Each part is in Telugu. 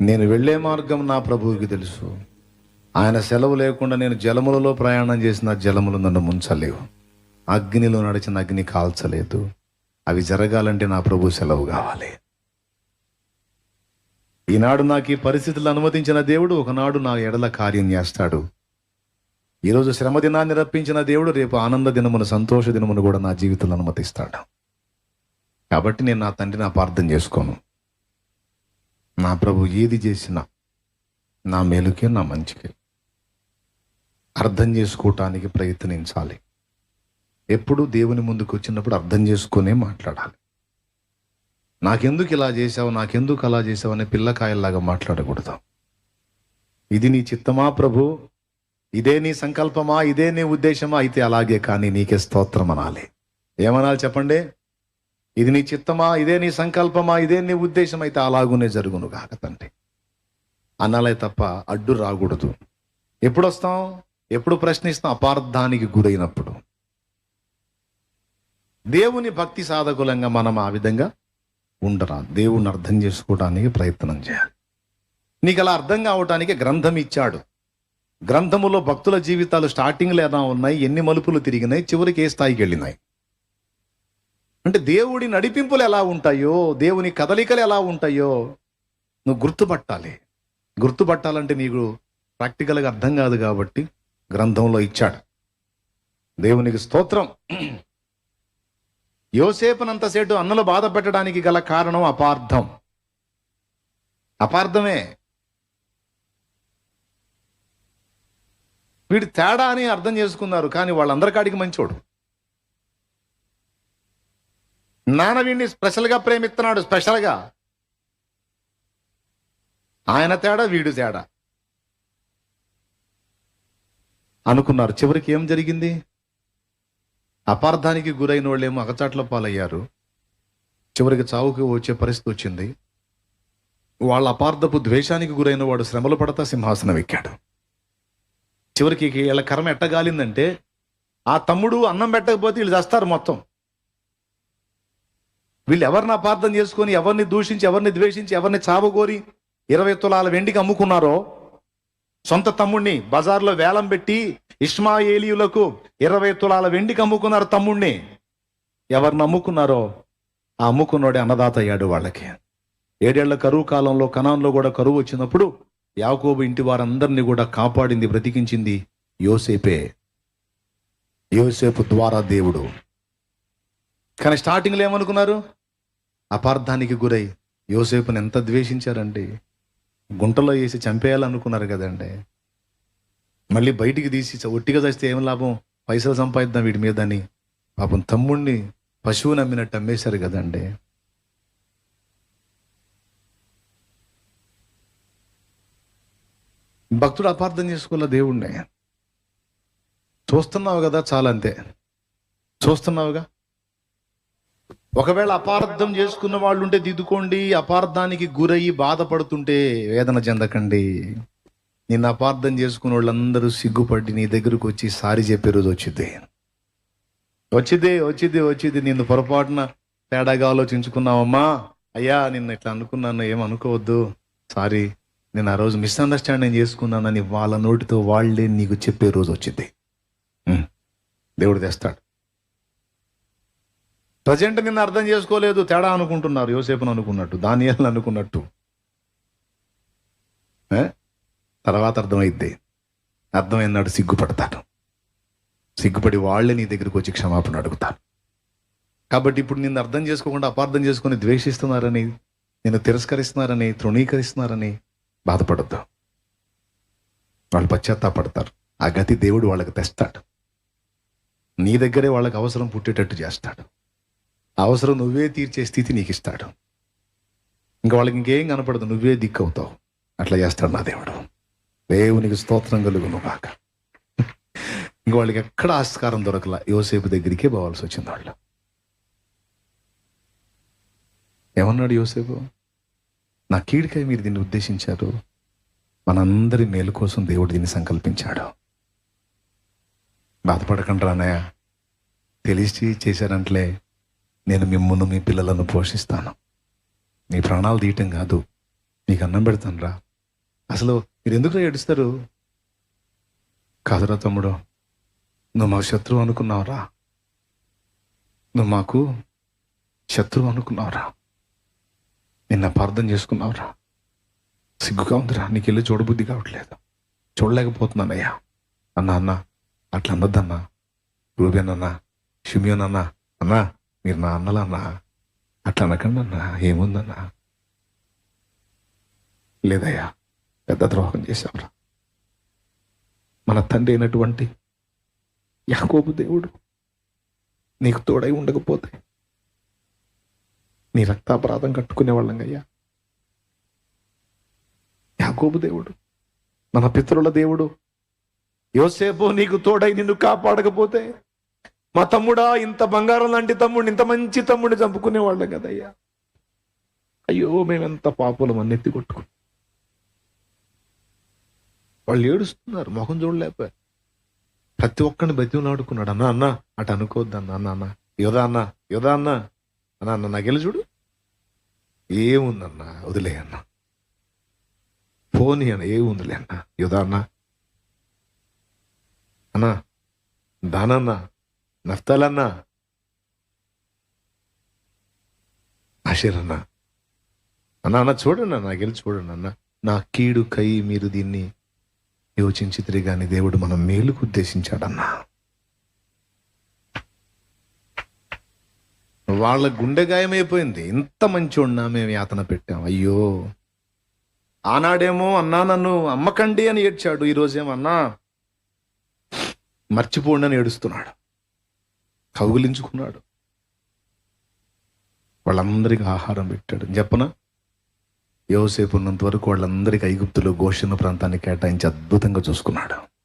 నేను వెళ్ళే మార్గం నా ప్రభువుకి తెలుసు. ఆయన సెలవు లేకుండా నేను జలములలో ప్రయాణం చేసిన జలములు నన్ను ముంచలేవు. అగ్నిలో నడిచిన అగ్ని కాల్చలేదు. అవి జరగాలంటే నా ప్రభు సెలవు కావాలి. ఈనాడు నాకు ఈ పరిస్థితులు అనుమతించిన దేవుడు ఒకనాడు నా ఎడల కార్యం చేస్తాడు. ఈరోజు శ్రమ దినాన్ని రప్పించిన దేవుడు రేపు ఆనంద దినమును సంతోష దినమును కూడా నా జీవితంలో అనుమతిస్తాడు. కాబట్టి నేను నా తండ్రిని అపార్థం చేసుకోను. నా ప్రభు ఏది చేసినా నా మేలుకే నా మంచికే. అర్థం చేసుకోవటానికి ప్రయత్నించాలి. ఎప్పుడు దేవుని ముందుకు వచ్చినప్పుడు అర్థం చేసుకునే మాట్లాడాలి. నాకెందుకు ఇలా చేశావు నాకెందుకు అలా చేసావు అనే పిల్లకాయల్లాగా మాట్లాడకూడదు. ఇది నీ చిత్తమా ప్రభు? ఇదే నీ సంకల్పమా? ఇదే నీ ఉద్దేశమా? అయితే అలాగే కానీ నీకే స్తోత్రం అనాలి. ఏమనాలి చెప్పండి? ఇది నీ చిత్తమా? ఇదే నీ సంకల్పమా? ఇదే నీ ఉద్దేశం అయితే అలాగునే జరుగును కాక తండ్రి. అనాలే తప్ప అడ్డు రాకూడదు. ఎప్పుడు వస్తాం ఎప్పుడు ప్రశ్నిస్తాం? అపార్థానికి గురైనప్పుడు. దేవుని భక్తి సాధకులంగా మనం ఆ విధంగా ఉండరా? దేవుణ్ణి అర్థం చేసుకోవడానికి ప్రయత్నం చేయాలి. నీకు అలా అర్థం కావటానికి గ్రంథం ఇచ్చాడు. గ్రంథములో భక్తుల జీవితాలు స్టార్టింగ్లో ఎలా ఉన్నాయి? ఎన్ని మలుపులు తిరిగినాయి? చివరికి ఏ స్థాయికి వెళ్ళినాయి? అంటే దేవుడి నడిపింపులు ఎలా ఉంటాయో దేవుని కదలికలు ఎలా ఉంటాయో నువ్వు గుర్తుపట్టాలి. గుర్తుపట్టాలంటే నీకు ప్రాక్టికల్గా అర్థం కాదు కాబట్టి గ్రంథంలో ఇచ్చాడు. దేవునికి స్తోత్రం. యోసేపునంతసేటు అన్నలు బాధ పెట్టడానికి గల కారణం అపార్థం. అపార్థమే. వీడి తేడా అని అర్థం చేసుకున్నారు కానీ వాళ్ళందరికాడికి మంచోడు. నాన్న వీడిని స్పెషల్గా ప్రేమిస్తున్నాడు స్పెషల్గా. ఆయన తేడా వీడు తేడా. అనుకున్నారు చివరికి ఏం జరిగింది? అపార్థానికి గురైన వాళ్ళేమో అగచాట్ల పాలయ్యారు. చివరికి చావుకి వచ్చే పరిస్థితి వచ్చింది. వాళ్ళ అపార్థపు ద్వేషానికి గురైన వాడు శ్రమలు పడతా సింహాసనం ఎక్కాడు. చివరికి వీళ్ళ కర్మ ఎట్టగాలిందంటే ఆ తమ్ముడు అన్నం పెట్టకపోతే వీళ్ళు చేస్తారు మొత్తం. వీళ్ళు ఎవరిని అపార్థం చేసుకొని ఎవరిని దూషించి ఎవరిని ద్వేషించి ఎవరిని చావగోరి ఇరవై తులాల వెండికి అమ్ముకున్నారో? సొంత తమ్ముణ్ణి బజార్లో వేలం పెట్టి ఇష్మాయేలీయులకు ఇరవై తులాల వెండికి అమ్ముకున్నారు తమ్ముణ్ణి. ఎవరిని అమ్ముకున్నారో? ఆ అమ్ముకున్నోడే అన్నదాత అయ్యాడు వాళ్ళకి. ఏడేళ్ళ కరువు కాలంలో కణంలో కూడా కరువు వచ్చినప్పుడు యాకోబు ఇంటి వారందరినీ కూడా కాపాడింది బ్రతికించింది యోసేపే. యోసేపు ద్వారా దేవుడు. కానీ స్టార్టింగ్లో ఏమనుకున్నారు? అపార్థానికి గురై యోసేపుని ఎంత ద్వేషించారండి గుంటలో వేసి చంపేయాలనుకున్నారు కదండి. మళ్ళీ బయటికి తీసి ఒట్టిగా చేస్తే ఏం లాభం? పైసలు సంపాదిద్దాం వీడి మీద అని. పాపం తమ్ముణ్ణి పశువు నమ్మినట్టు అమ్మేశారు కదండి. భక్తుడు అపార్థం చేసుకోలే దేవుణ్ణి? చూస్తున్నావు కదా చాలా అంతే చూస్తున్నావుగా? ఒకవేళ అపార్థం చేసుకున్న వాళ్ళు ఉంటే దిద్దుకోండి అపార్థానికి గురయ్యి బాధపడుతుంటే వేదన చెందకండి. నిన్ను అపార్థం చేసుకున్న వాళ్ళందరూ సిగ్గుపడి నీ దగ్గరకు వచ్చి సారి చెప్పే రోజు వచ్చింది వచ్చింది వచ్చింది వచ్చింది నిన్ను పొరపాటున తేడాగా ఆలోచించుకున్నావమ్మా. అయ్యా నిన్ను ఇట్లా అనుకున్నాను ఏమనుకోవద్దు అనుకోవద్దు. సారీ నేను ఆ రోజు మిస్అండర్స్టాండింగ్ చేసుకున్నానని వాళ్ళ నోటితో వాళ్ళే నీకు చెప్పే రోజు వచ్చింది దేవుడు తెస్తాడు. ప్రజెంట్ నిన్ను అర్థం చేసుకోలేదు తేడా అనుకుంటున్నారు యోసేపును అనుకున్నట్టు దానియాలను అనుకున్నట్టు. తర్వాత అర్థమైద్ది. అర్థమైనాడు సిగ్గుపడతాడు సిగ్గుపడి వాళ్ళే నీ దగ్గరికి వచ్చి క్షమాపణ అడుగుతారు. కాబట్టి ఇప్పుడు నిన్ను అర్థం చేసుకోకుండా అపార్థం చేసుకుని ద్వేషిస్తున్నారని నిన్ను తిరస్కరిస్తున్నారని తృణీకరిస్తున్నారని బాధపడద్దు. వాళ్ళు పశ్చాత్తాపడతారు. ఆ గతి దేవుడు వాళ్ళకి తెస్తాడు. నీ దగ్గరే వాళ్ళకి అవసరం పుట్టేటట్టు చేస్తాడు. అవసరం నువ్వే తీర్చే స్థితి నీకు ఇస్తాడు ఇంకా వాళ్ళకి ఇంకేం కనపడదు నువ్వే దిక్కు అవుతావు అట్లా చేస్తాడు నా దేవుడు. దేవునికి స్తోత్రం కలుగును కాక ఇంక వాళ్ళకి ఎక్కడ ఆస్కారం దొరకలా యోసేపు దగ్గరికే పోవాల్సి వచ్చింది వాళ్ళు. ఏమన్నాడు యోసేపు? నా కీడికై మీరు దీన్ని ఉద్దేశించారు. మనందరి మేలు కోసం దేవుడు దీన్ని సంకల్పించాడు. బాధపడకండి రానయ్య. తెలిసి చేశారంట్లే. నేను మిమ్మల్ని మీ పిల్లలను పోషిస్తాను. మీ ప్రాణాలు తీయటం కాదు. నీకు అన్నం పెడతాను రా. అసలు మీరు ఎందుకు ఏడుస్తారు? కాదురా తమ్ముడు నువ్వు మాకు శత్రువు అనుకున్నావురా. నువ్వు మాకు శత్రువు అనుకున్నావురా. నిన్న అపార్థం చేసుకున్నావురా. సిగ్గుగా ఉందిరా నీకు వెళ్ళి చూడబుద్ధి కావట్లేదు. చూడలేకపోతున్నానయ్యా. అన్న అన్న అట్లా అనొద్దన్నా. రూబేనన్నా షిమియోనన్నా అన్నా మీరు నా అన్నలన్నా అట్లా అనకండి అన్నా ఏముందన్నా. లేదయ్యా పెద్ద ద్రోహం చేశాంరా మన తండ్రి అయినటువంటి యాకోబు దేవుడు నీకు తోడై ఉండకపోతే నీ రక్తాపరాధం కట్టుకునేవాళ్ళంగయ్యా యాకోబు దేవుడు మన పితరుల దేవుడు యోసేపు నీకు తోడై నిన్ను కాపాడకపోతే మా తమ్ముడా ఇంత బంగారం లాంటి తమ్ముడిని ఇంత మంచి తమ్ముడిని చంపుకునేవాళ్ళం కదయ్యా. అయ్యో మేమెంత పాపులం అన్ని ఎత్తి వాళ్ళు ఏడుస్తున్నారు మొహం చూడలేకపోయారు. ప్రతి ఒక్కరిని బతిమలాడుకున్నాడు అన్న అన్న అటు అనుకోవద్దు అన్న అన్న అన్న యోదా అన్న యోదా అన్న అన్న అన్న నాకెళ్ళి చూడు. ఏముందన్న వదిలే అన్న. పోనీ అన్న ఏముందిలే అన్న యోదా అన్న. అన్న దానన్నా నఫ్తాలన్న. ఆశీర్ అన్న అన్న అన్న చూడండి అన్న గెలిచి చూడండి అన్న. నా కీడు కై మీరు దీన్ని యోచించి తిరిగాని దేవుడు మనం మేలుకు ఉద్దేశించాడన్నా. వాళ్ళ గుండె గాయమైపోయింది. ఇంత మంచోడినా మేము యాతన పెట్టాం. అయ్యో. ఆనాడేమో అన్నా నన్ను అమ్మకండి అని ఏడ్చాడు. ఈరోజేమో అన్నా మర్చిపోండి అని ఏడుస్తున్నాడు. కౌగులించుకున్నాడు. వాళ్ళందరికీ ఆహారం పెట్టాడు. చెప్పన? యోసేపు ఉన్నంత వరకు వాళ్ళందరికీ ఐగుప్తులు గోషణ ప్రాంతాన్ని కేటాయించి అద్భుతంగా చూసుకున్నాడు.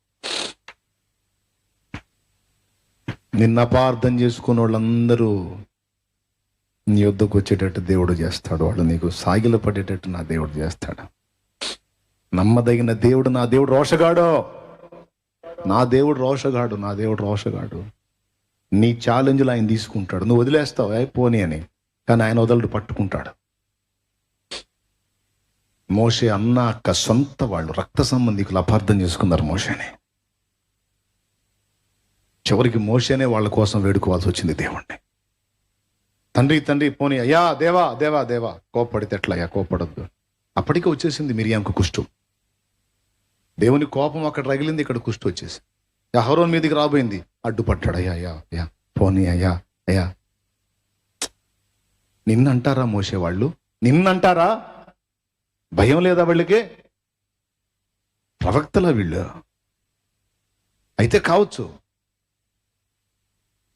నిన్న అపార్థం చేసుకున్న వాళ్ళందరూ నీ యొద్దకు వచ్చేటట్టు దేవుడు చేస్తాడు. వాళ్ళు నీకు సాగిల పడేటట్టు నా దేవుడు చేస్తాడు. నమ్మదగిన దేవుడు నా దేవుడు రోషగాడు. నా దేవుడు రోషగాడు నా దేవుడు రోషగాడు. నీ ఛాలెంజ్లు ఆయన తీసుకుంటాడు. నువ్వు వదిలేస్తావు? పోనీ అని. కానీ ఆయన వదలడు పట్టుకుంటాడు. మోషే అన్న అక్క సొంత వాళ్ళు రక్త సంబంధికులు అపార్థం చేసుకున్నారు మోషేని. చివరికి మోషేనే వాళ్ళ కోసం వేడుకోవాల్సి వచ్చింది దేవుణ్ణి. తండ్రి తండ్రి పోనీ అయ్యా దేవా దేవా దేవా కోప్పడితే ఎట్లా కోపడద్దు అప్పటికే వచ్చేసింది మిరియాంకు కుష్టు. దేవుని కోపం అక్కడ రగిలింది ఇక్కడ కుష్టు వచ్చేసి హరోన్ మీదకి రాబోయింది. అడ్డుపడ్డాడు. అయ్యా అయ్యా అయ్యా పోనీ అయ్యా అయ్యా. నిన్నంటారా మోసేవాళ్ళు నిన్నంటారా? భయం లేదా వాళ్ళకి? ప్రవక్తల వీళ్ళు. అయితే కావచ్చు.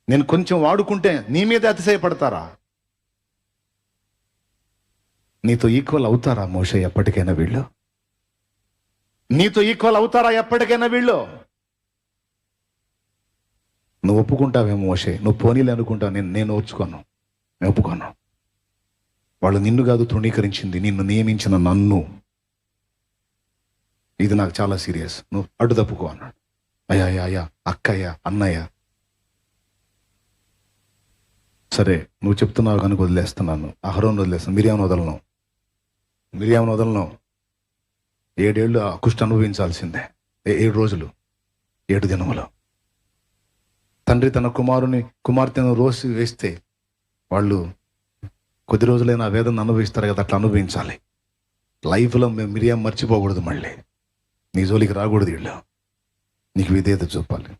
నేను కొంచెం వాడుకుంటే నీ మీద అతిశయపడతారా? నీతో ఈక్వల్ అవుతారా మోషే ఎప్పటికైనా వీళ్ళు? నీతో ఈక్వల్ అవుతారా ఎప్పటికైనా వీళ్ళు? నువ్వు ఒప్పుకుంటావేమో మోషే. నువ్వు పోనీలే అనుకుంటావు. నేను నేను ఒప్పుకోను. నేను ఒప్పుకోను. వాళ్ళు నిన్ను కాదు తృణీకరించింది. నిన్ను నియమించిన నన్ను. ఇది నాకు చాలా సీరియస్. నువ్వు అడ్డు తప్పుకో అన్నాడు. అయ్యా అయ్యా అయ్యా అక్కయ్య అన్నయ్య. సరే నువ్వు చెప్తున్నావు కనుక వదిలేస్తున్నాను. అహరోన్ వదిలేస్తాను మిరియాను వదలను. మిరియాను వదలను. ఏడేళ్ళు ఆ అనుభవించాల్సిందే. ఏ- ఏడు రోజులు. ఏడు దినములు. తండ్రి తన కుమారుని కుమార్తెను రోసి వేస్తే వాళ్ళు కొద్ది రోజులైనా వేదన అనుభవిస్తారు కదా అట్లా అనుభవించాలి. లైఫ్లో మేము మిరియాం మర్చిపోకూడదు మళ్ళీ. నీ జోలికి రాకూడదు వీళ్ళు. నీకు విధేయత చూపాలి.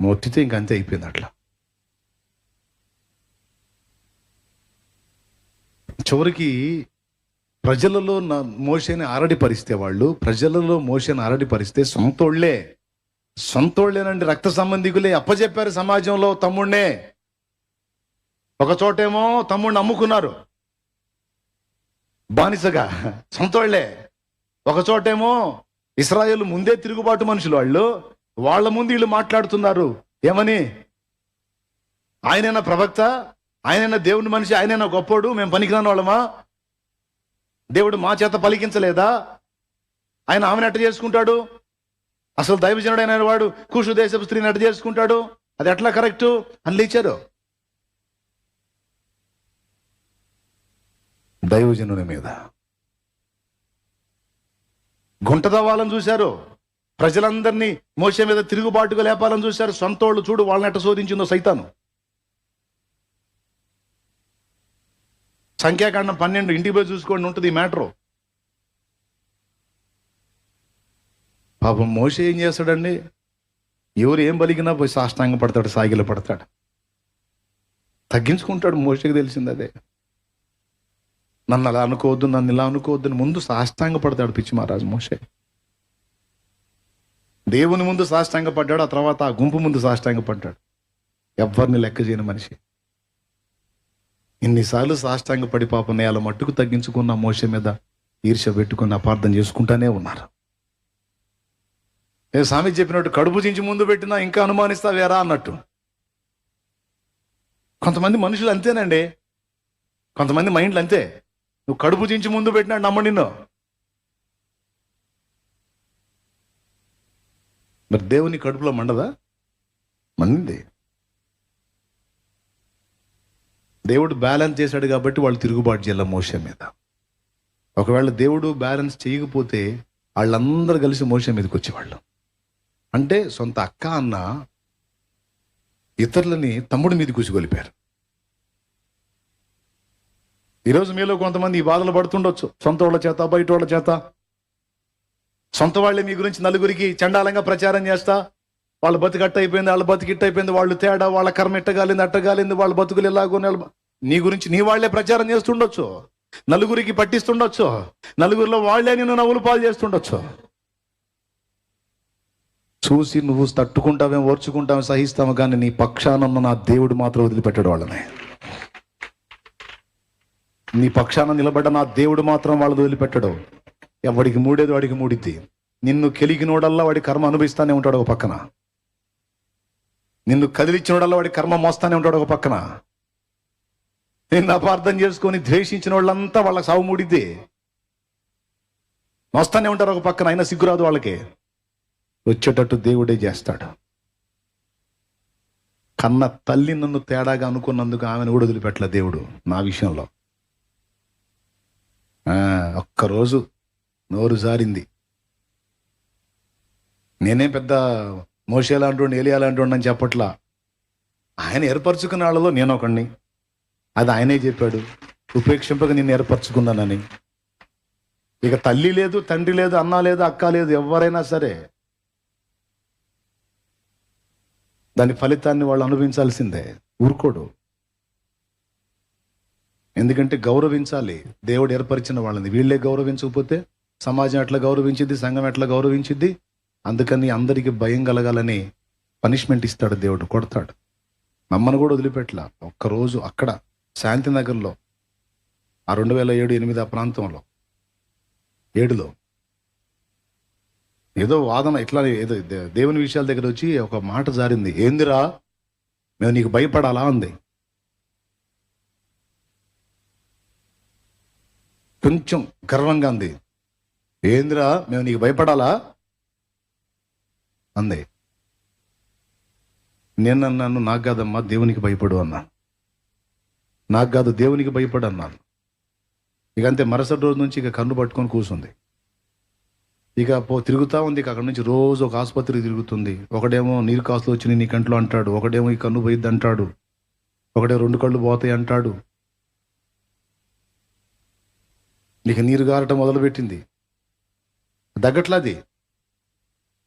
మొత్తితే ఇంక అంతే అయిపోయింది అట్లా. చివరికి ప్రజలలో నా మోషేని ఆరడి పరిస్తే వాళ్ళు ప్రజలలో మోసేని ఆరడి పరిస్తే సొంతోళ్ళే సొంతోళ్ళేనండి రక్త సంబంధికులే. అప్పచెప్పారు సమాజంలో తమ్ముడినే ఒక చోటేమో తమ్ముడిని అమ్ముకున్నారు. బానిసగా సొంతోళ్ళే ఒక చోటేమో ఇస్రాయేల్ ముందే తిరుగుబాటు మనుషులు వాళ్ళు. వాళ్ళ ముందు వీళ్ళు మాట్లాడుతున్నారు. ఏమని? ఆయనైనా ప్రవక్త ఆయనైనా దేవుని మనిషి ఆయనైనా గొప్పోడు మేము పనికిరాని వాళ్ళమా? దేవుడు మా చేత పలికించలేదా? ఆయన ఆమెను ఎట్ట చేసుకుంటాడు? అసలు దైవజనుడైన వాడు కూషు దేశపు స్త్రీని ఎట్ట చేసుకుంటాడు? అది ఎట్లా కరెక్టు? అని లేచారు. దైవజనుని మీద. గుంట తవ్వాలని చూశారు. ప్రజలందరినీ మోస మీద తిరుగుబాటుగా లేపాలని చూశారు. సొంతోళ్ళు చూడు వాళ్ళని ఎట్ట శోధించిందో సైతాను. సంఖ్యాకాండం పన్నెండు ఇంటికి పోయి చూసుకోండి ఉంటుంది ఈ మ్యాటరు. పాపం మోస ఏం చేస్తాడండి? ఎవరు ఏం బలిగినా పోయి సాష్టాంగ పడతాడు సాగిలు పడతాడు. తగ్గించుకుంటాడు మోసకి తెలిసింది అదే. నన్ను అలా అనుకోవద్దు నన్ను ఇలా అనుకోవద్దు ముందు సాష్టాంగ పడతాడు పిచ్చి మహారాజు మోసే దేవుని ముందు సాష్టాంగ పడ్డాడు ఆ తర్వాత ఆ గుంపు ముందు సాష్టాంగ పడ్డాడు. ఎవరిని లెక్క చేయని మనిషి. ఇన్నిసార్లు సాష్టాంగ పడి పాపం నేల మట్టుకు తగ్గించుకున్న మోస మీద ఈర్ష్య పెట్టుకుని అపార్థం చేసుకుంటానే ఉన్నారు. నేను స్వామి చెప్పినట్టు కడుపు చించి ముందు పెట్టినా ఇంకా అనుమానిస్తావేరా అన్నట్టు. కొంతమంది మనుషులు అంతేనండి. కొంతమంది మైండ్లు అంతే. నువ్వు కడుపు చించి ముందు పెట్టినా నమ్మ నిన్ను. మరి దేవుని కడుపులో మండదా? మండింది. దేవుడు బ్యాలెన్స్ చేశాడు కాబట్టి వాళ్ళు తిరుగుబాటు చేయాలి మోసం మీద. ఒకవేళ దేవుడు బ్యాలెన్స్ చేయకపోతే వాళ్ళందరూ కలిసి మోస మీదకి వచ్చేవాళ్ళు. అంటే సొంత అక్క అన్న ఇతరులని తమ్ముడి మీద కూసిగొలిపారు. ఈరోజు మీలో కొంతమంది ఈ బాధలు పడుతుండొచ్చు. సొంత వాళ్ళ చేత బయట వాళ్ళ చేత. సొంత వాళ్ళే మీ గురించి నలుగురికి చండాలంగా ప్రచారం చేస్తా. వాళ్ళ బతికట్ట అయిపోయింది వాళ్ళ బతికిట్ట అయిపోయింది వాళ్ళు తేడా వాళ్ళ కర్మ ఎట్టగాలింది అట్టగాలింది వాళ్ళ బతుకులు ఎలాగో నీ గురించి నీ వాళ్ళే ప్రచారం చేస్తుండొచ్చు. నలుగురికి పట్టిస్తుండొచ్చు. నలుగురిలో వాళ్ళే నిన్ను నవ్వులు పాలు చేస్తుండొచ్చు. చూసి నువ్వు తట్టుకుంటావేం ఓర్చుకుంటావేం సహిస్తావు? కానీ నీ పక్షానున్న నా దేవుడు మాత్రం వదిలిపెట్టాడు వాళ్ళని. నీ పక్షాన నిలబడ్డ నా దేవుడు మాత్రం వాళ్ళని వదిలిపెట్టడు. ఎవడికి మూడేది వాడికి మూడిద్ది. నిన్ను కెలిగినోడల్లా వాడి కర్మ అనుభవిస్తానే ఉంటాడు ఒక పక్కన. నిన్ను కదిలిచ్చినోడల్లా వాడి కర్మ మోస్తానే ఉంటాడు ఒక పక్కన. నిన్ను అపార్థం చేసుకొని ద్వేషించిన వాళ్ళంతా వాళ్ళకి సాగు మూడిద్ది. మోస్తానే ఉంటారు ఒక పక్కన అయినా సిగ్గురాదు వాళ్ళకి. వచ్చేటట్టు దేవుడే చేస్తాడు. కన్న తల్లి నన్ను తేడాగా అనుకున్నందుకు ఆమెను కూడా వదిలిపెట్టలే దేవుడు నా విషయంలో. ఆ, ఒక్కరోజు నోరు జారింది. నేనే పెద్ద మోసేలాంటి ఏలియాలాంటి అని చెప్పట్లా. ఆయన ఏర్పరచుకున్న వాళ్ళలో నేను ఒకడిని అది ఆయనే చెప్పాడు. ఉపేక్షింపక నేను ఏర్పరచుకున్నానని. ఇక తల్లి లేదు తండ్రి లేదు అన్న లేదు అక్క లేదు ఎవరైనా సరే దాని ఫలితాన్ని వాళ్ళు అనుభవించాల్సిందే. ఊరుకోడు. ఎందుకంటే గౌరవించాలి. దేవుడు ఏర్పరిచిన వాళ్ళని. వీళ్ళే గౌరవించకపోతే సమాజం ఎట్లా గౌరవించింది సంఘం ఎట్లా గౌరవించింది అందుకని అందరికీ భయం కలగాలని పనిష్మెంట్ ఇస్తాడు దేవుడు. కొడతాడు. మమ్మల్ని కూడా వదిలిపెట్టలా ఒక్కరోజు అక్కడ శాంతినగర్లో ఆ రెండు వేల ఏడు ఎనిమిది ఆ ప్రాంతంలో ఏడులో ఏదో వాదన ఇట్లా ఏదో దేవుని విషయాల దగ్గర వచ్చి ఒక మాట జారింది. ఏందిరా? మేము నీకు భయపడాలా? అంది. కొంచెం గర్వంగా అంది. ఏందిరా? మేము నీకు భయపడాలా? అంది. నేను అన్నాను నాకు కాదమ్మా దేవునికి భయపడు అన్నా. నాకు కాదు దేవునికి భయపడు అన్నాను. ఇక అంతే మరుసటి రోజు నుంచి ఇక కన్ను పట్టుకొని కూర్చుంది ఇక పో తిరుగుతూ ఉంది. ఇక అక్కడ నుంచి రోజు ఒక ఆసుపత్రికి తిరుగుతుంది. ఒకడేమో నీరు కాసులు వచ్చి నీ కంట్లో అంటాడు. ఒకడేమో ఈ కన్ను పోయిద్ది అంటాడు. ఒకడే రెండు కళ్ళు పోతాయి అంటాడు. నీకు నీరు గారటం మొదలుపెట్టింది. తగ్గట్లా అది.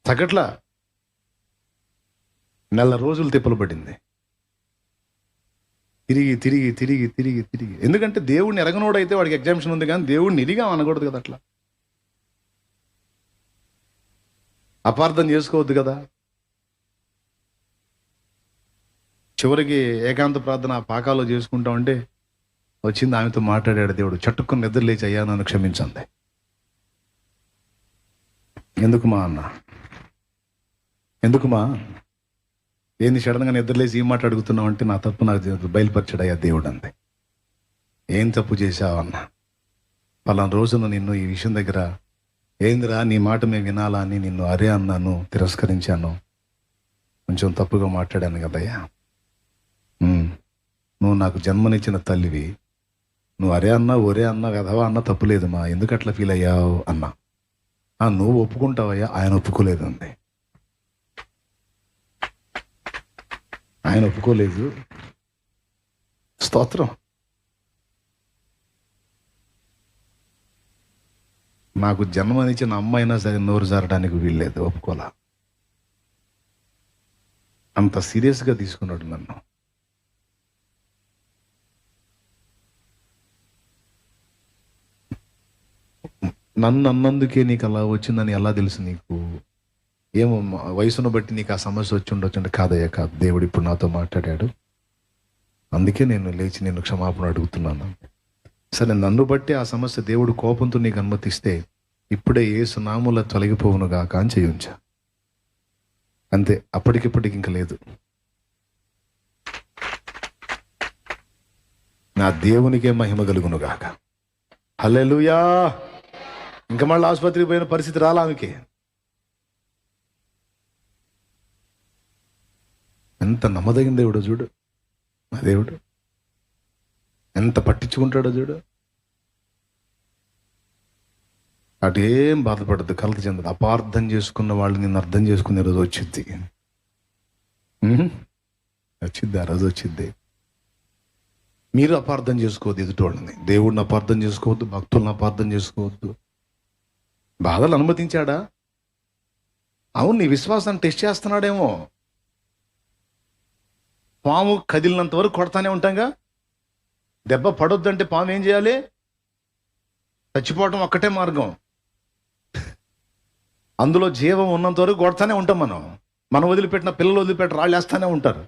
తగ్గట్లా. నెల రోజులు తిప్పలు పడింది. తిరిగి తిరిగి తిరిగి తిరిగి తిరిగి. ఎందుకంటే దేవుడిని ఎరగనోడైతే వాడికి ఎగ్జామ్షన్ ఉంది కానీ దేవుడిని ఇరిగా అనకూడదు కదా అట్లా. అపార్థం చేసుకోవద్దు కదా. చివరికి ఏకాంత ప్రార్థన పాకాలో పాకాలో చేసుకుంటామంటే వచ్చింది ఆమెతో మాట్లాడాడు దేవుడు చట్టుకుని నిద్ర లేచి అయ్యా నన్ను క్షమించండి. ఎందుకు మా అన్న? ఎందుకు మా ఏంది సడన్గా నిద్రలేసి ఈ మాట అడుగుతున్నావు అంటే నా తప్పు నాకు బయలుపరిచాడు అయ్యా దేవుడు అంది. ఏం తప్పు చేశావు అన్న? పలానా రోజున నిన్ను ఈ విషయం దగ్గర ఏందిరా నీ మాట మేము వినాలా అని నిన్ను అరే అన్నాను తిరస్కరించాను. కొంచెం తప్పుగా మాట్లాడాను కదయ్యా నువ్వు నాకు జన్మనిచ్చిన తల్లివి. నువ్వు అరే అన్నా ఒరే అన్నా కదవా అన్న తప్పులేదు మా. ఎందుకు అట్లా ఫీల్ అయ్యావు? అన్నా. ఆ నువ్వు ఒప్పుకుంటావయ్యా ఆయన ఒప్పుకోలేదు అంది ఆయన ఒప్పుకోలేదు. స్తోత్రం. నాకు జన్మనిచ్చిన అమ్మైనా అయినా సరే నోరు జారడానికి వీల్లేదు ఒప్పుకోలా. అంత సీరియస్గా తీసుకున్నాడు నన్ను. నన్ను అన్నందుకే నీకు అలా వచ్చిందని ఎలా తెలుసు నీకు? ఏమో వయసును బట్టి నీకు ఆ సమస్య వచ్చి ఉండొచ్చు కాదయ్య కాదయ్యా కాదు. దేవుడు ఇప్పుడు నాతో మాట్లాడాడు. అందుకే నేను లేచి నేను క్షమాపణ అడుగుతున్నాను. సరే నన్ను బట్టి ఆ సమస్య దేవుడు కోపంతో నీకు అనుమతిస్తే ఇప్పుడే ఏ సునాముల తొలగిపోవును గాక అని చేయించా. అంతే అప్పటికిప్పటికి ఇంకా లేదు. నా దేవునికే మహిమ కలుగును గాక. హల్లెలుయా! ఇంకా మళ్ళీ ఆసుపత్రికి పోయిన పరిస్థితి రాలా ఆమెకి? ఎంత నమ్మదగిన దేవుడు చూడు. మా దేవుడు. ఎంత పట్టించుకుంటాడో చూడు. అటు ఏం బాధపడద్దు కలత చెందదు అపార్థం చేసుకున్న వాళ్ళు నిన్ను అర్థం చేసుకునే రోజు వచ్చింది వచ్చింది ఆ రోజు వచ్చింది మీరు అపార్థం చేసుకోవద్దు ఎదుటోళ్ళని. దేవుడిని అపార్థం చేసుకోవద్దు భక్తులను అపార్థం చేసుకోవద్దు. బాధలు అనుమతించాడా? అవును నీ విశ్వాసాన్ని టెస్ట్ చేస్తున్నాడేమో. పాము కదిలినంత వరకు కొడతానే ఉంటాంగా? దెబ్బ పడొద్దంటే పాము ఏం చేయాలి? చచ్చిపోవటం ఒక్కటే మార్గం. అందులో జీవం ఉన్నంత వరకు కొడతానే ఉంటాం మనం. మనం వదిలిపెట్టిన పిల్లలు వదిలిపెట్టి రాళ్ళు వేస్తానే ఉంటారు.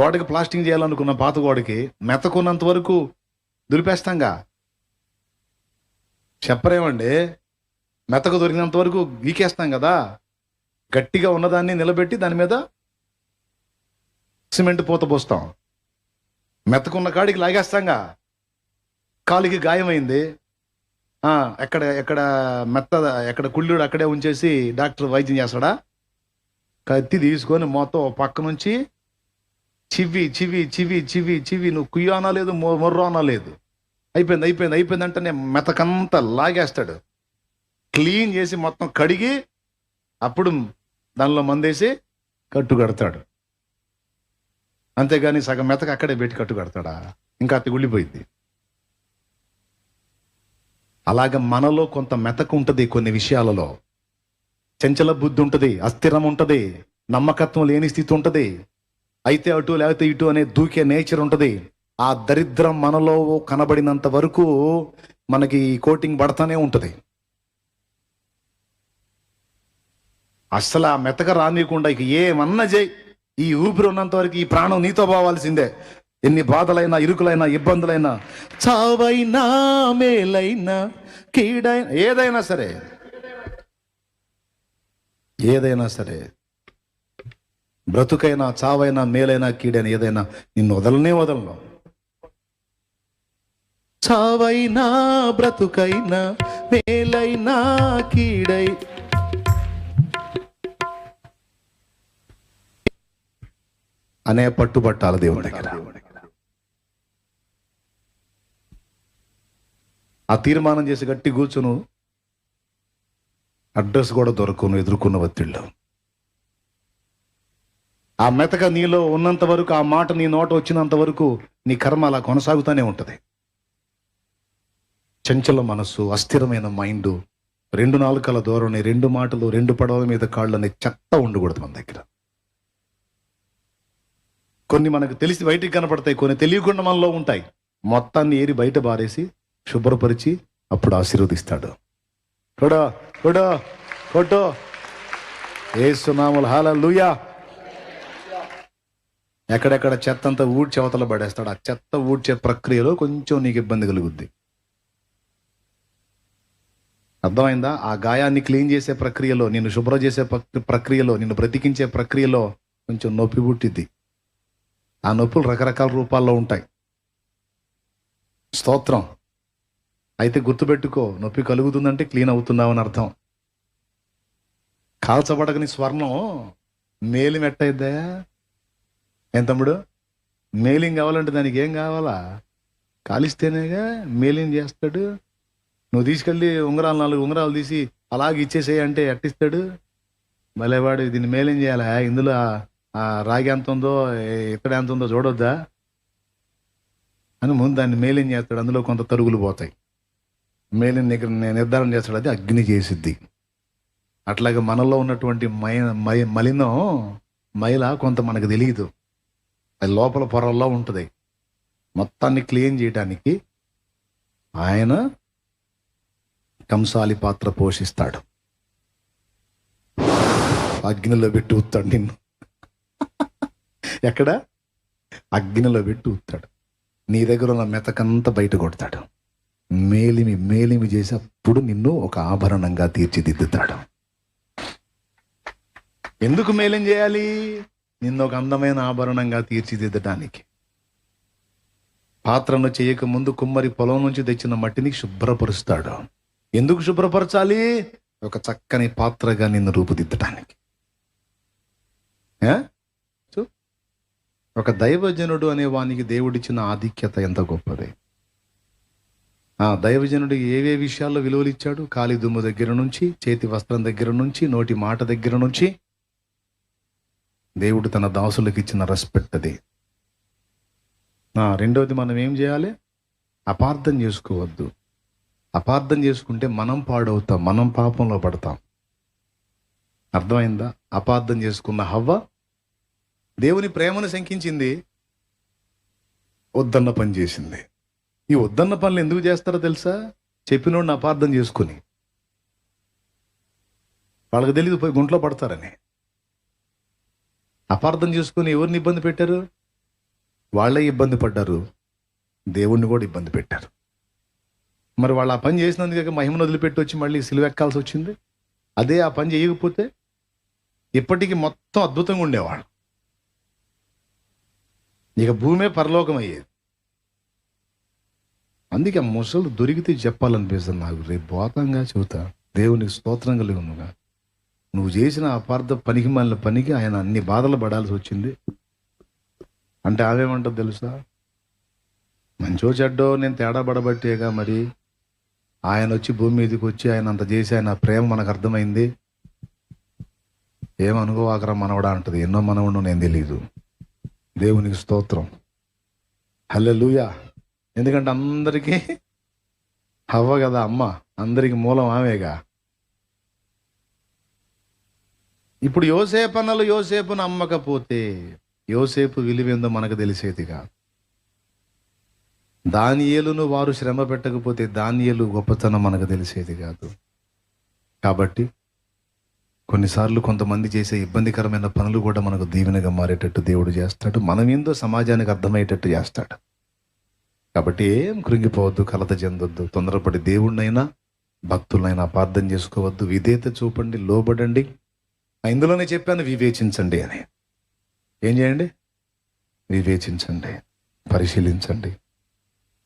గోడకి ప్లాస్టింగ్ చేయాలనుకున్న పాత గోడకి మెతకున్నంత వరకు దులిపేస్తాంగా. చెప్పరేమండి? మెతక దొరికినంత వరకు గీకేస్తాం కదా. గట్టిగా ఉన్నదాన్ని నిలబెట్టి దాని మీద సిమెంట్ పూత పోస్తాం. మెతకున్న కాడికి లాగేస్తాంగా. కాలికి గాయమైంది. ఎక్కడ ఎక్కడ మెత్త ఎక్కడ కుళ్ళుడు అక్కడే ఉంచేసి డాక్టర్ వైద్యం చేస్తాడా? కత్తి తీసుకొని మొత్తం పక్క నుంచి చివి చివి చివి చివి చివి నువ్వు కుయ్యో అనలేదు మొ- మొర్రో అనలేదు అయిపోయింది అయిపోయింది అయిపోయింది అంటే మెతకంతా లాగేస్తాడు. క్లీన్ చేసి మొత్తం కడిగి అప్పుడు దానిలో మందేసి కట్టు కడతాడు అంతేగాని సగం మెతక అక్కడే పెట్టి కట్టు కడతాడా? ఇంకా అతి గుళ్ళిపోయింది. అలాగ మనలో కొంత మెతక ఉంటుంది కొన్ని విషయాలలో. చంచల బుద్ధి ఉంటుంది అస్థిరం ఉంటుంది నమ్మకత్వం లేని స్థితి ఉంటుంది. అయితే అటు లేకపోతే ఇటు అనే దూకే నేచర్ ఉంటుంది. ఆ దరిద్రం మనలో కనబడినంత వరకు మనకి ఈ కోటింగ్ పడతానే ఉంటుంది. అస్సలు ఆ మెతక రానియకుండా ఇక ఏమన్నా చేయి. ఈ ఊపిరి ఉన్నంత వరకు ఈ ప్రాణం నీతో పోవాల్సిందే. ఎన్ని బాధలైనా ఇరుకులైనా ఇబ్బందులైనా చావైనా మేలైనా కీడైనా ఏదైనా సరే. ఏదైనా సరే. బ్రతుకైనా చావైనా మేలైనా కీడైనా ఏదైనా నిన్ను వదలనే వదలను. చావైనా బ్రతుకైనా మేలైనా కీడై అనే పట్టుబట్టాల దేవుని దగ్గర. ఆ తీర్మానం చేసి గట్టి కూర్చును. అడ్రస్ కూడా దొరకను ఎదుర్కొన్న ఒత్తిళ్ళు. ఆ మెతక నీలో ఉన్నంత వరకు ఆ మాట నీ నోట వచ్చినంత వరకు నీ కర్మ అలా కొనసాగుతూనే ఉంటుంది. చంచల మనస్సు అస్థిరమైన మైండ్ రెండు నాలుకల ధోరణి రెండు మాటలు రెండు పడవల మీద కాళ్ళు అనే చెత్త ఉండకూడదు మన దగ్గర. కొన్ని మనకు తెలిసి బయటికి కనపడతాయి కొన్ని తెలియకుండా మనలో ఉంటాయి. మొత్తాన్ని ఏరి బయట బారేసి శుభ్రపరిచి అప్పుడు ఆశీర్వదిస్తాడు. కొడో కొడో కొట్టో ఏసునాములు హాల లూయా ఎక్కడెక్కడ చెత్త అంతా ఊడ్చి అవతల పడేస్తాడు. ఆ చెత్త ఊడ్చే ప్రక్రియలో కొంచెం నీకు ఇబ్బంది కలుగుద్ది. అర్థమైందా? ఆ గాయాన్ని క్లీన్ చేసే ప్రక్రియలో నిన్ను శుభ్రం చేసే ప్రక్రియలో నిన్ను బ్రతికించే ప్రక్రియలో కొంచెం నొప్పి పుట్టిద్ది. ఆ నొప్పులు రకరకాల రూపాల్లో ఉంటాయి. స్తోత్రం. అయితే గుర్తుపెట్టుకో నొప్పి కలుగుతుందంటే క్లీన్ అవుతున్నావు అని అర్థం. కాల్చబడకని స్వర్ణం మేలిం ఎట్టయిద్దా ఏం తమ్ముడు? మేలింగ్ కావాలంటే దానికి ఏం కావాలా? కాలిస్తేనేగా మేలింగ్ చేస్తాడు. నువ్వు తీసుకెళ్ళి ఉంగరాలు నాలుగు ఉంగరాలు తీసి అలాగే ఇచ్చేసేయంటే ఎట్టిస్తాడు? భలేవాడు వాడు దీన్ని మేలేం చేయాలా? ఇందులో రాగి ఎంత ఉందో ఇక్కడ ఎంత ఉందో చూడొద్దా? అని ముందు దాన్ని మేలిన్ చేస్తాడు. అందులో కొంత తరుగులు పోతాయి. మేలిన్ నిగ్ర నిర్ధారణ చేస్తాడు. అది అగ్ని చేసిద్ది. అట్లాగే మనలో ఉన్నటువంటి మయ మయ మలినం మైల కొంత మనకు తెలియదు అది లోపల పొరల్లో ఉంటుంది. మొత్తాన్ని క్లీన్ చేయడానికి ఆయన కంసాలి పాత్ర పోషిస్తాడు. అగ్నిలో పెట్టి ఉత్తాడు నిన్ను. ఎక్కడ? అగ్నిలో పెట్టి ఊతాడు నీ దగ్గర ఉన్న మెతకంతా బయట కొడతాడు. మేలిమి మేలిమి చేసి అప్పుడు నిన్ను ఒక ఆభరణంగా తీర్చిదిద్దుతాడు. ఎందుకు మేలిం చేయాలి? నిన్ను ఒక అందమైన ఆభరణంగా తీర్చిదిద్దడానికి. పాత్రను చేయక ముందు కుమ్మరి పొలం నుంచి తెచ్చిన మట్టిని శుభ్రపరుస్తాడు. ఎందుకు శుభ్రపరచాలి? ఒక చక్కని పాత్రగా నిన్ను రూపుదిద్దడానికి ఏ? చూ. ఒక దైవజనుడు అనే వానికి దేవుడిచ్చిన ఆధిక్యత ఎంత గొప్పది. ఆ దైవజనుడు ఏవే విషయాల్లో విలువలు ఇచ్చాడు కాలి దుమ్ము దగ్గర నుంచి చేతి వస్త్రం దగ్గర నుంచి నోటి మాట దగ్గర నుంచి. దేవుడు తన దాసులకు ఇచ్చిన రెస్పెక్ట్ అది రెండవది మనం ఏం చేయాలి? అపార్థం చేసుకోవద్దు. అపార్థం చేసుకుంటే మనం పాడవుతాం మనం పాపంలో పడతాం. అర్థమైందా? అపార్థం చేసుకున్న హవ్వ దేవుని ప్రేమను శంకించింది. వద్దన్న పని చేసింది. ఈ వద్దన్న పనులు ఎందుకు చేస్తారో తెలుసా? చెప్పినోడిని అపార్థం చేసుకుని. వాళ్ళకి తెలియదు పోయి గుంట్లో పడతారని. అపార్థం చేసుకుని ఎవరిని ఇబ్బంది పెట్టారు? వాళ్ళే ఇబ్బంది పడ్డారు. దేవుణ్ణి కూడా ఇబ్బంది పెట్టారు. మరి వాళ్ళు ఆ పని చేసినందుకు మహిమను వదిలిపెట్టి వచ్చి మళ్ళీ సిలువెక్కాల్సి వచ్చింది? అదే ఆ పని చేయకపోతే ఇప్పటికీ మొత్తం అద్భుతంగా ఉండేవాళ్ళు. ఇక భూమే పరలోకం అయ్యేది అందుకే ఆ ముసలు దొరికితే చెప్పాలనిపిస్తుంది నాకు. రేపు బోతంగా చెబుతా. దేవునికి స్తోత్రం కలిగి ఉన్నగా నువ్వు చేసిన అపార్థ పనికి మళ్ళీ పనికి ఆయన అన్ని బాధలు పడాల్సి వచ్చింది. అంటే ఆమెమంటది తెలుసా? మంచో చెడ్డో నేను తేడా పడబట్టేగా మరి. ఆయన వచ్చి భూమి మీదకి వచ్చి ఆయన అంత చేసి ఆయన ప్రేమ మనకు అర్థమైంది. ఏమనుకోవాకరా మనవడా అంటది. ఎన్నో మనవడు నేను తెలీదు. దేవునికి స్తోత్రం. హల్లెలూయా. ఎందుకంటే అందరికీ హవ్వ కదా అమ్మ. అందరికి మూలం ఆమెగా. ఇప్పుడు యోసేపు అన్నలు యోసేపును అమ్మకపోతే యోసేపు విలువేందో మనకు తెలిసేదిగా. దానియేలును వారు శ్రమ పెట్టకపోతే దానియేలు గొప్పతనం మనకు తెలిసేది కాదు. కాబట్టి కొన్నిసార్లు కొంతమంది చేసే ఇబ్బందికరమైన పనులు కూడా మనకు దీవెనగా మారేటట్టు దేవుడు చేస్తాడు. మనం ఏందో సమాజానికి అర్థమయ్యేటట్టు చేస్తాడు. కాబట్టి ఏం కృంగిపోవద్దు కలత చెందొద్దు తొందరపడి దేవుణ్ణైనా భక్తులైనా అపార్థం చేసుకోవద్దు. విధేయత చూపండి లోబడండి. ఇందులోనే చెప్పాను వివేచించండి అని. ఏం చేయండి? వివేచించండి పరిశీలించండి.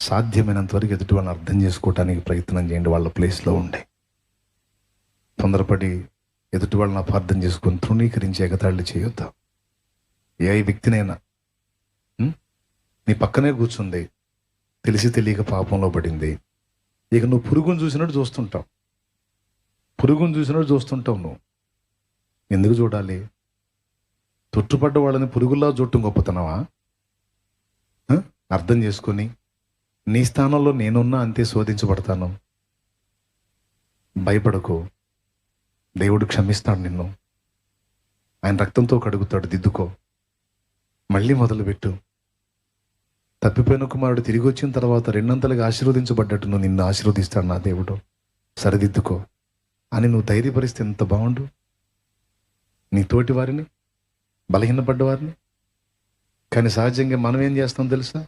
సాధ్యమైనంత వరకు ఎదుటి వాళ్ళని అర్థం చేసుకోవటానికి ప్రయత్నం చేయండి వాళ్ళ ప్లేస్లో ఉండి. తొందరపడి ఎదుటి వాళ్ళని అపార్థం చేసుకొని తృణీకరించి ఎగతాళి చేయొద్దా? ఏ వ్యక్తినైనా? నీ పక్కనే కూర్చుంది. తెలిసి తెలియక పాపంలో పడింది. ఇక నువ్వు పురుగును చూసినట్టు చూస్తుంటావు. పురుగును చూసినట్టు చూస్తుంటావు నువ్వు. ఎందుకు చూడాలి? తొట్టుపడ్డ వాళ్ళని పురుగుల్లా చూడటం గొప్పతనవా అర్థం చేసుకొని నీ స్థానంలో నేనున్నా అంతే శోధించబడతాను. భయపడకు. దేవుడు క్షమిస్తాడు నిన్ను. ఆయన రక్తంతో కడుగుతాడు దిద్దుకో. మళ్ళీ మొదలుపెట్టు. తప్పిపోయిన కుమారుడు తిరిగి వచ్చిన తర్వాత రెండంతలుగా ఆశీర్వదించబడ్డట్టు నువ్వు నిన్ను ఆశీర్వదిస్తాడు నా దేవుడు. సరిదిద్దుకో. అని నువ్వు ధైర్యపరిస్తే ఎంత బాగుండు? నీ తోటి వారిని బలహీనపడ్డ వారిని కానీ సహజంగా మనం ఏం చేస్తాం తెలుసా?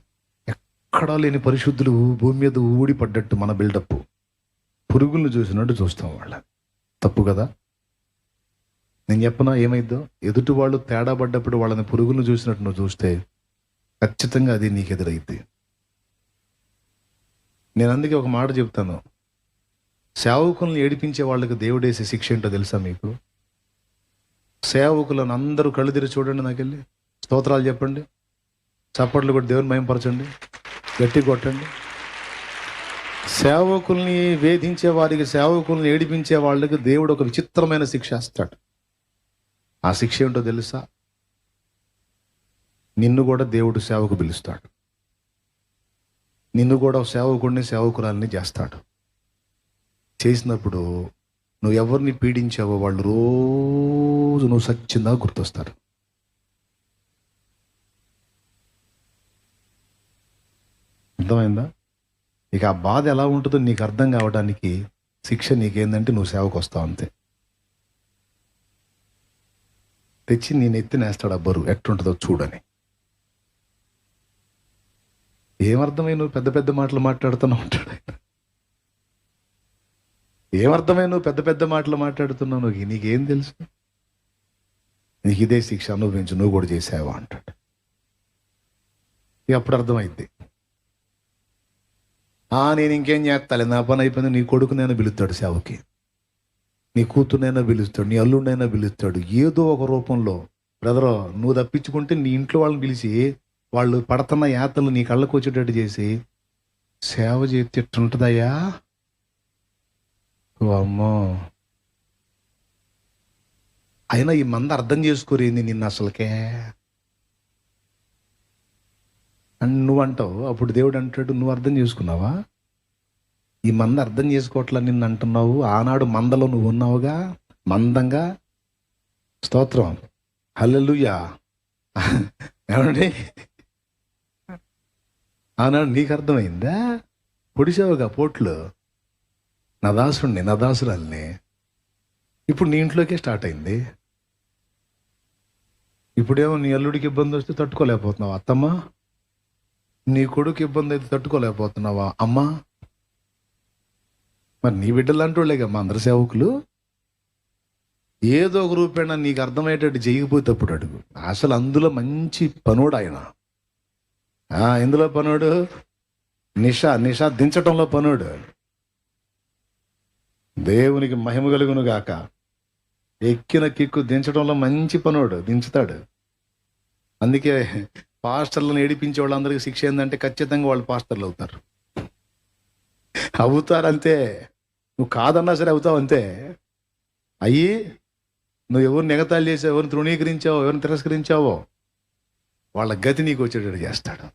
ఎక్కడా లేని పరిశుద్ధులు భూమి మీద ఊడి పడ్డట్టు మన బిల్డప్ పురుగులను చూసినట్టు చూస్తాం వాళ్ళ. తప్పు కదా? నేను చెప్పనా ఏమైద్దో ఎదుటి వాళ్ళు తేడా పడ్డప్పుడు వాళ్ళని పురుగులను చూసినట్టు నువ్వు చూస్తే ఖచ్చితంగా అది నీకు ఎదురైద్ది. నేను అందుకే ఒక మాట చెప్తాను. సేవకులను ఏడిపించే వాళ్ళకి దేవుడేసే శిక్ష ఏంటో తెలుసా మీకు? సేవకులను అందరూ కళ్ళు తెరిచి చూడండి నాకెళ్ళి. స్తోత్రాలు చెప్పండి. చప్పట్లు కూడా దేవుని మయంపరచండి. గట్టి కొట్టండి. సేవకుల్ని వేధించే వారికి సేవకుల్ని ఏడిపించే వాళ్ళకి దేవుడు ఒక విచిత్రమైన శిక్ష ఇస్తాడు ఆ శిక్ష ఏంటో తెలుసా? నిన్ను కూడా దేవుడు సేవకు పిలుస్తాడు. నిన్ను కూడా సేవకుడిని సేవకురాలని చేస్తాడు. చేసినప్పుడు నువ్వు ఎవరిని పీడించావో వాళ్ళు రోజు నువ్వు సచ్చిందా గుర్తొస్తారు. అర్థమైందా? ఇక ఆ బాధ ఎలా ఉంటుందో నీకు అర్థం కావడానికి శిక్ష నీకేందంటే నువ్వు సేవకు వస్తావు అంతే. తెచ్చి నేను ఎత్తినేస్తాడు ఆ బరువు. ఎట్టుంటుందో చూడని. ఏమర్థమై నువ్వు పెద్ద పెద్ద మాటలు మాట్లాడుతున్నావు అంటాడు ఆయన. ఏమర్థమై నువ్వు పెద్ద పెద్ద మాటలు మాట్లాడుతున్నావు? నువ్వు నీకేం తెలుసు? నీకు ఇదే శిక్ష అనుభవించు నువ్వు కూడా చేసావా అంటాడు. ఇక అప్పుడు అర్థమైంది ఆ నేను ఇంకేం చేస్తాలే? నా పని అయిపోయింది నీ కొడుకు నేను పిలుస్తాడు సేవకి. నీ కూతురునైనా పిలుస్తాడు నీ అల్లుడినైనా పిలుస్తాడు. ఏదో ఒక రూపంలో బ్రదర్ నువ్వు తప్పించుకుంటే నీ ఇంట్లో వాళ్ళని పిలిచి వాళ్ళు పడుతున్న యాతలు నీ కళ్ళకు వచ్చేటట్టు చేసి సేవ చేస్తే ఎట్టుంటుందయ్యా ఓ అమ్మో. అయినా ఈ మంద అర్థం చేసుకోరేంది నిన్ను అసలుకే? అండ్ నువ్వు అంటావు అప్పుడు దేవుడు అంటాడు నువ్వు అర్థం చేసుకున్నావా? ఈ మంద అర్థం చేసుకోవట్లా నిన్ను అంటున్నావు? ఆనాడు మందలో నువ్వు ఉన్నావుగా? మందంగా? స్తోత్రం. హల్లెలూయా. ఏమండి? ఆనాడు నీకు అర్థమైందా పొడిచావుగా పోట్లు? నా దాసుడిని నా దాసురాల్ని. ఇప్పుడు నీ ఇంట్లోకే స్టార్ట్ అయింది. ఇప్పుడేమో నీ అల్లుడికి ఇబ్బంది వస్తే తట్టుకోలేకపోతున్నావా అత్తమ్మ? నీ కొడుకు ఇబ్బంది అయితే తట్టుకోలేకపోతున్నావా అమ్మా? మరి నీ బిడ్డలు అంటోళ్ళేగా మా అందరి సేవకులు? ఏదో ఒక రూపేణ నీకు అర్థమయ్యేటట్టు చేయకపోతే అప్పుడు అడుగు. అసలు అందులో మంచి పనోడు ఆయన. ఆ, ఎందులో పనోడు? నిషా నిషా దించటంలో పనోడు. దేవునికి మహిమ కలుగును గాక. ఎక్కిన కిక్కు దించడంలో మంచి పనోడు దించుతాడు. అందుకే పాస్టర్లను ఏడిపించే వాళ్ళందరికీ శిక్ష ఏంటంటే ఖచ్చితంగా వాళ్ళు పాస్టర్లు అవుతారు. అవుతారు అంతే నువ్వు కాదన్నా సరే అవుతావు అంతే. అయ్యి నువ్వు ఎవరిని ఎగతాళి చేసావు ఎవరిని తృణీకరించావో ఎవరిని తిరస్కరించావో వాళ్ళ గతి నీకు వచ్చేటట్టు చేస్తాడు.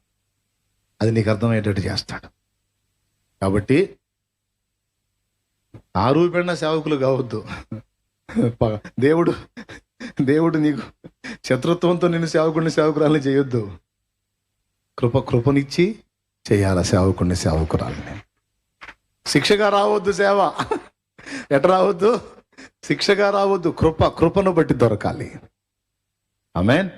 అది నీకు అర్థమయ్యేటట్టు చేస్తాడు. కాబట్టి ఆ రూపేణ సేవకులు కావద్దు. దేవుడు దేవుడు నీకు శత్రుత్వంతో నిన్ను సేవకుడిని సేవకురాలని చేయొద్దు. కృప కృపనిచ్చి చేయాల సేవకుడిని సేవకురాలని? శిక్షగా రావద్దు సేవ. ఎట రావద్దు? శిక్షగా రావద్దు. కృప కృపను బట్టి దొరకాలి. ఆమెన్.